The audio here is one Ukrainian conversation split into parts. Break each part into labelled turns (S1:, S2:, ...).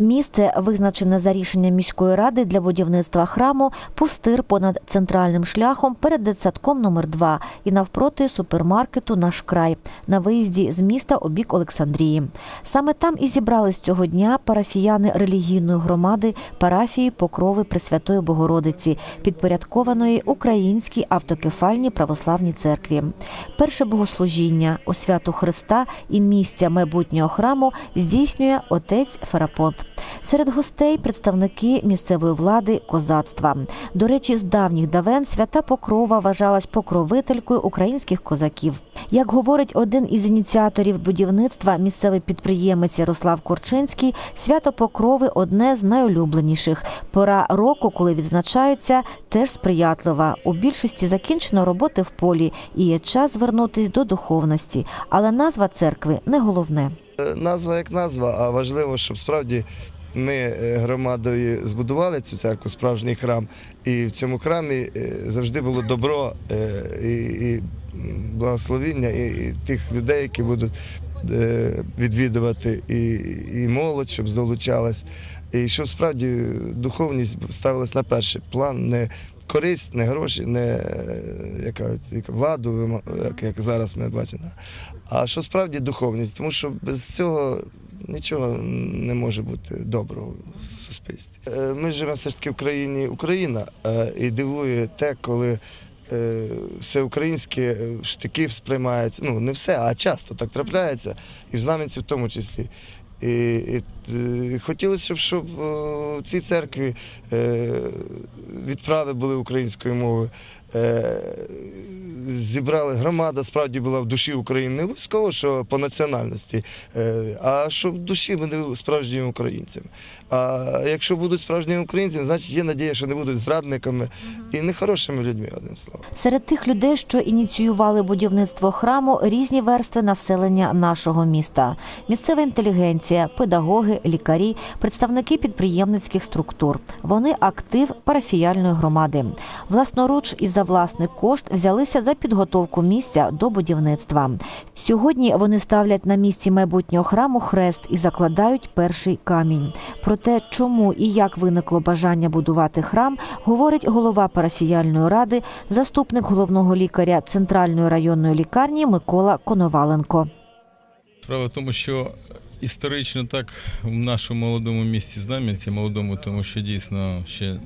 S1: Місце, визначене за рішенням міської ради для будівництва храму, пустир понад центральним шляхом перед дитсадком номер 2 і навпроти супермаркету Наш край на виїзді з міста у бік Олександрії. Саме там і зібрались цього дня парафіяни релігійної громади парафії Покрови Пресвятої Богородиці, підпорядкованої Українській автокефальній православній церкві. Перше богослужіння у святу Христа і місця майбутнього храму здійснює отець Ферапонт. Серед гостей представники місцевої влади козацтва. До речі, з давніх давен свята Покрова вважалась покровителькою українських козаків. Як говорить один із ініціаторів будівництва, місцевий підприємець Ярослав Корчинський, свято Покрови одне з найулюбленіших. Пора року, коли відзначаються, теж сприятлива. У більшості закінчено роботи в полі і є час звернутись до духовності. Але назва церкви не головне.
S2: Е, Назва як назва, а важливо, щоб справді ми е, громадою збудували цю церкву, справжній храм, і в цьому храмі е, завжди було добро і, благословіння і, тих людей, які будуть відвідувати, і, і молодь, щоб долучалась, і щоб справді духовність ставилась на перший план. не Користь, не гроші, не е, яка, яка владу, як, як зараз ми бачимо, а що справді духовність, тому що без цього нічого не може бути доброго в суспільстві. Е, Ми живемо все ж таки в країні Україна, е, і дивує те, коли е, все українське е, штики сприймається. Ну не все, а часто так трапляється, і в Знам'янці в тому числі. І, і, і хотілося б, щоб е, в цій церкві е, відправи були українською мовою. Е, зібрали громада, справді була в душі України. Не обов'язково, що по національності, е, а щоб в душі були справжніми українцями. А якщо будуть справжніми українцями, значить є надія, що не будуть зрадниками і нехорошими людьми, одним словом.
S1: Серед тих людей, що ініціювали будівництво храму, різні верстви населення нашого міста: місцева інтелігенція, педагоги, лікарі, представники підприємницьких структур. Вони актив парафіяльної громади. Власноруч і за власний кошт взялися за підготовку місця до будівництва. Сьогодні вони ставлять на місці майбутнього храму хрест і закладають перший камінь. Про те, чому і як виникло бажання будувати храм, говорить голова парафіяльної ради, заступник головного лікаря центральної районної лікарні Микола Коноваленко.
S3: Справа в тому, що історично так в нашому молодому місті Знам'янці, молодому, тому що дійсно ще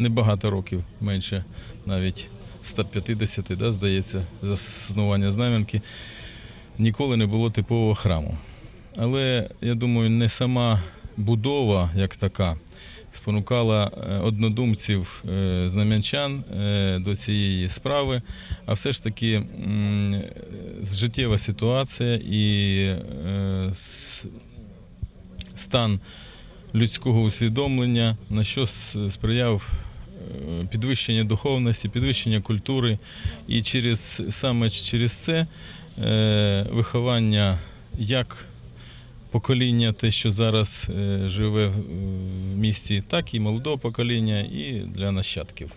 S3: небагато років, менше навіть 150, да, здається, заснування Знам'янки, ніколи не було типового храму. Але я думаю, не сама будова як така спонукала е, однодумців е, знам'янчан е, до цієї справи, а все ж таки життєва ситуація і стан людського усвідомлення, на що сприяв підвищення духовності, підвищення культури, і через саме через це е, виховання як покоління, те, що зараз е, живе в місті, так і молодого покоління, і для нащадків.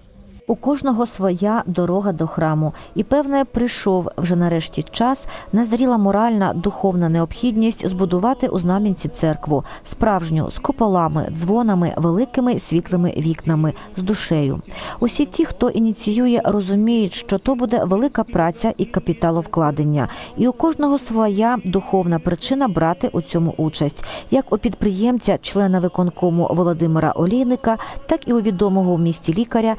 S1: У кожного своя дорога до храму, і певне прийшов вже нарешті час, назріла моральна духовна необхідність збудувати у знам'янці церкву справжню з куполами, дзвонами, великими світлими вікнами, з душею. Усі ті, хто ініціює, розуміють, що то буде велика праця і капіталовкладення, і у кожного своя духовна причина брати у цьому участь, як у підприємця, члена виконкому Володимира Олійника, так і у відомого в місті лікаря,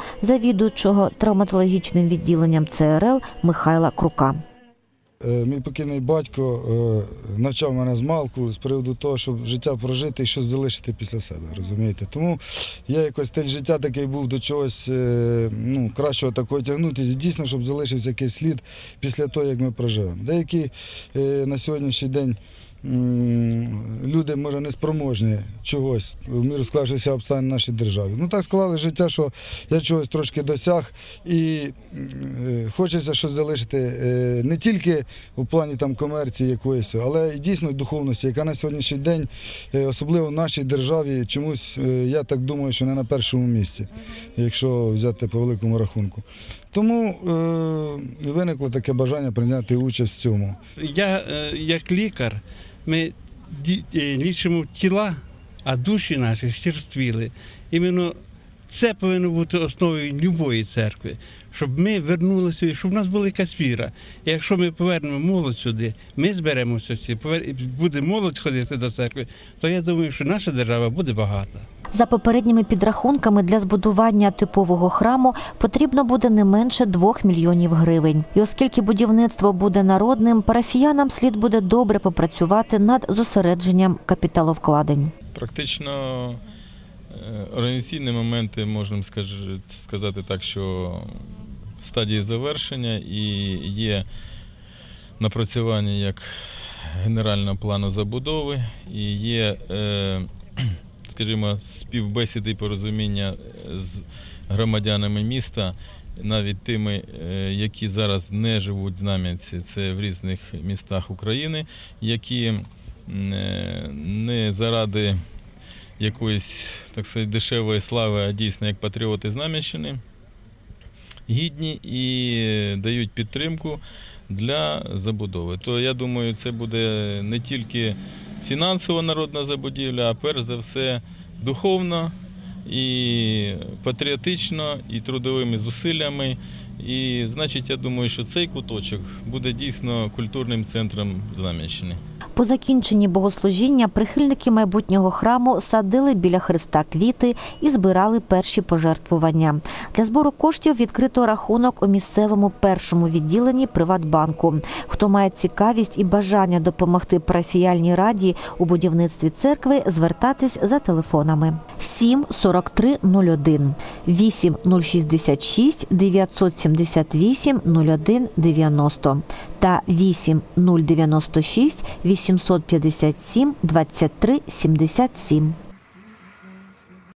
S1: завідуючого травматологічним відділенням ЦРЛ Михайла Крука.
S4: Е, Мій покійний батько е, навчав мене з малку з приводу того, щоб життя прожити і щось залишити після себе. Розумієте? Тому я якось стиль життя такий був до чогось е, ну, кращого такого тягнутися. Дійсно, щоб залишився якийсь слід після того, як ми проживемо. Деякі на сьогоднішній день. Люди, може, неспроможні чогось в міру склавшися обставин в нашій державі. Ну так склали життя, що я чогось трошки досяг, і е, хочеться щось залишити е, не тільки у плані там комерції якоїсь, але і дійсно духовності, яка на сьогоднішній день, е, особливо в нашій державі, чомусь я так думаю, що не на першому місці, якщо взяти по великому рахунку. Тому е, виникло таке бажання прийняти участь в цьому.
S5: Я е, як лікар, ми е, лічимо тіла а душі наші щерствіли. Іменно це повинно бути основою любої церкви, щоб ми вернулися, і щоб в нас була якась віра. І якщо ми повернемо молодь сюди, ми зберемося всі, буде молодь ходити до церкви, то я думаю, що наша держава буде багата.
S1: За попередніми підрахунками для збудування типового храму потрібно буде не менше 2 мільйонів гривень. І оскільки будівництво буде народним, парафіянам слід буде добре попрацювати над зосередженням капіталовкладень.
S3: Практично е, організаційні моменти можемо сказати так, що в стадії завершення і є напрацювання як генерального плану забудови, і є, е, скажімо, співбесіди і порозуміння з громадянами міста, навіть тими, е, які зараз не живуть в Знам'янці, це в різних містах України, які е, не заради якоїсь, так сказати, дешевої слави, а дійсно як патріоти Знам'янщини, гідні і дають підтримку для забудови. То я думаю, це буде не тільки фінансова народна забудівля, а перш за все духовно і патріотично, і трудовими зусиллями. І значить, я думаю, що цей куточок буде дійсно культурним центром Знам'янщини.
S1: По закінченні богослужіння прихильники майбутнього храму садили біля Христа квіти і збирали перші пожертвування. Для збору коштів відкрито рахунок у місцевому першому відділенні Приватбанку. Хто має цікавість і бажання допомогти парафіяльній раді у будівництві церкви, звертатись за телефонами 7 43 01, 8 066 978 01 90 та 8 096 857 23 77.